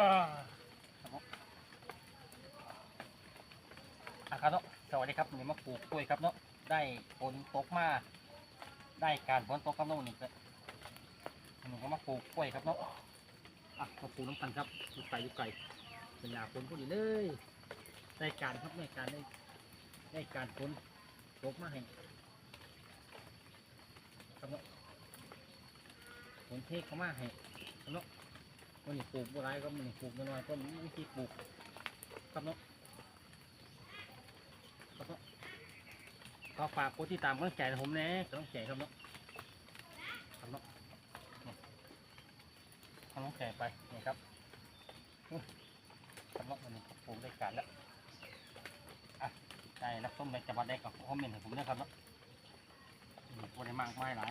อะครับเนาะสวัสดีครับนี่มาปลูกกล้วยครับเนาะได้ฝนตกมาได้การฝนตกครับเนาะนี่ก็นี่ก็มาปลูกกล้วยครับเนาะอะมาปลูกน้ำกันครับอยู่ไกลอยู่ไกลเป็นยาฝนพอดีเลยได้การครับได้การได้ได้การฝนตกมาให้ครับเนาะฝนเทเข้ามาให้ครับเนาะ มันนี่ปลูกบัวไรก็มันนี่ปลูกน้อยๆก็มีวิธีปลูกครับเนาะครับเนาะก็ฝากคนที่ตามกำลังใจให้ผมแน่กำลังใจครับเนาะครับเนาะนี่กำลังใจไปนี่ครับครับเนาะมันนี่ปลูกได้การแล้วอะได้รับส้มได้จับมาได้กับคอมเมนต์ให้ผมด้วยครับเนาะปลูกได้มากไมายหลาย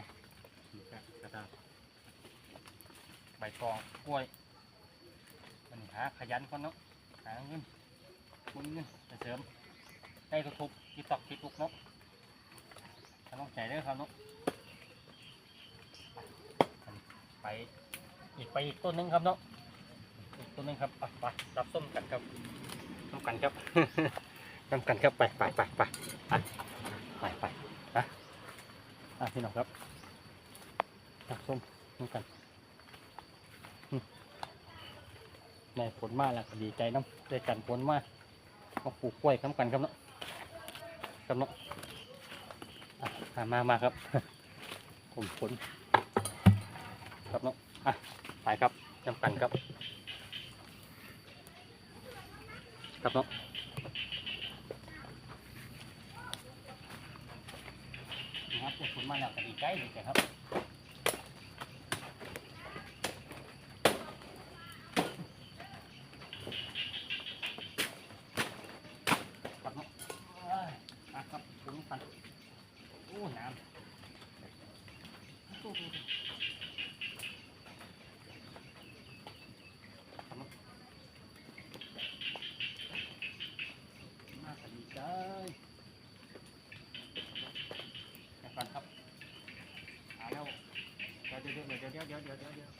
กระดาษใบตองกล้วยาขยันคนเนาะหาเงินคุณเงินไปเสริม ได้ทุกๆที่ตอกที่ทุกเนาะถ้าต้องใจเด้ครับเนาะไปอีกไปอีกต้นหนึงครับเนาะอีกต้นหนึงครับไปไปรับส้มกันครับส้มกันครับส้มกันครับไปไปไปไปไปไปนะอะพี่น้องครับรับส้มส้มกัน ได้ผลมากแล้วก็ดีใจน้ำได้กันผลมากมาปลูกกล้วยค้ำกันครับเนาะครับเนาะอะอะมามาครับ ผมผลครับเนาะอะไปครับค้ำกันครับครับเนาะนะครับผลมาแล้วก็ดีใจดีใจครับ ครับเนาะเอ้ยมา ครับถึงพันโอ้น้ำโอ้โหครับเนาะมากดีใจเดี๋ยวก่อนครับหาแล้วเดี๋ยวเดี๋ยวเดี๋ยวเดี๋ยวเดี๋ยวเดี๋ยวเดี๋ยวเดี๋ยว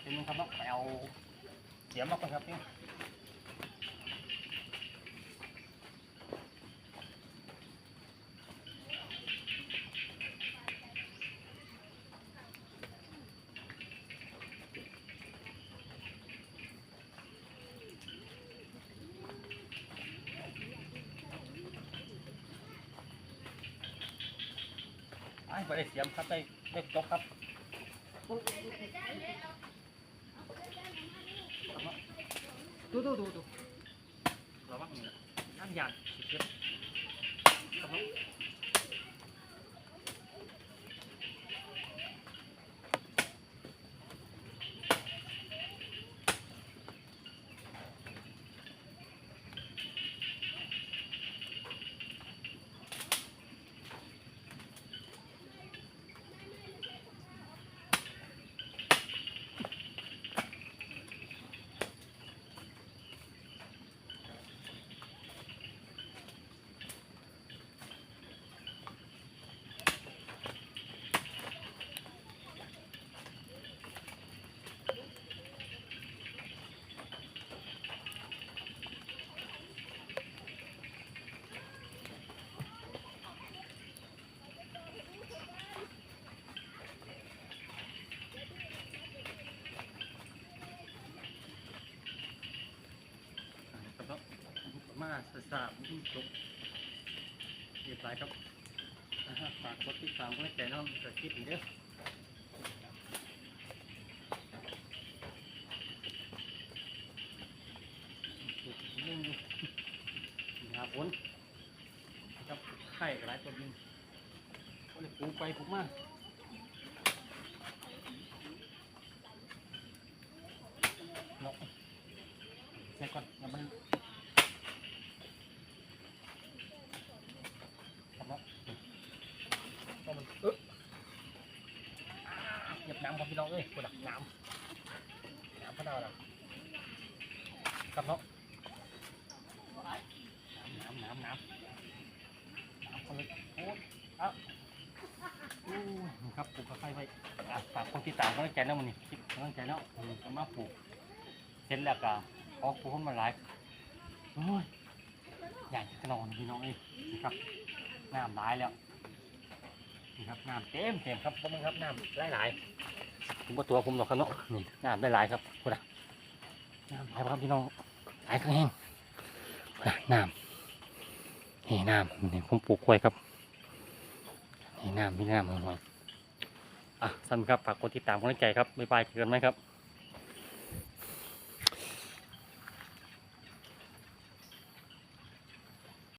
เป็นมึงครับเนาะไปเอาเสียมมาก่อนครับพี่ ไอ้บ่ได้เสียมครับได้ได้จกครับดูดูดูดูระวังนี่ย่างยานสิเก็บครับเนา สสาบจกเรียบร้อยครับฝากกดติดตามกำลังใจน้องจะคิดอีกเด้อหาผลนครับไข่กระไรตัวบินก็เลยปูไปปลูมาะเช็คก่อนอย่ามันครับเนาะก็มันเอ๊ะเหยียบน้ำ ครับพี่น้องเอ้ยปวดน้ำน้ำพะนาวนะครับเนาะน้ำน้ำน้ำน้ำคนเลยโอ้อะอู้ครับครับปลูกค่อยๆไว้อะฝากคนที่ตามกำลังใจนะมันนี่คิดกำลังใจแล้วผมจะมาปลูกเสร็จแล้วก็ออกปลูกคนมาหลายโอ้ยใหญ่ขนอนพี่น้องเอ้ยนะครับน้ำหลายแล้วนี่ครับน้ำเต็มเต็มครับพวกมึงครับน้ำหลายหลายๆ ผมว่าตัวผมหรอกครับเนาะนี่น้ำได้หลายครับพูดนะน้ำหลายครับพี่น้องหลายครั้งแห้งพูดนะน้ำนี่น้ำนี่ผมปลูกกล้วยครับนี่น้ำพี่น้ำหน่อยอะสั้นครับฝากกดติดตามกำลังใจครับบ๊ายบายเจอกันไหมครับ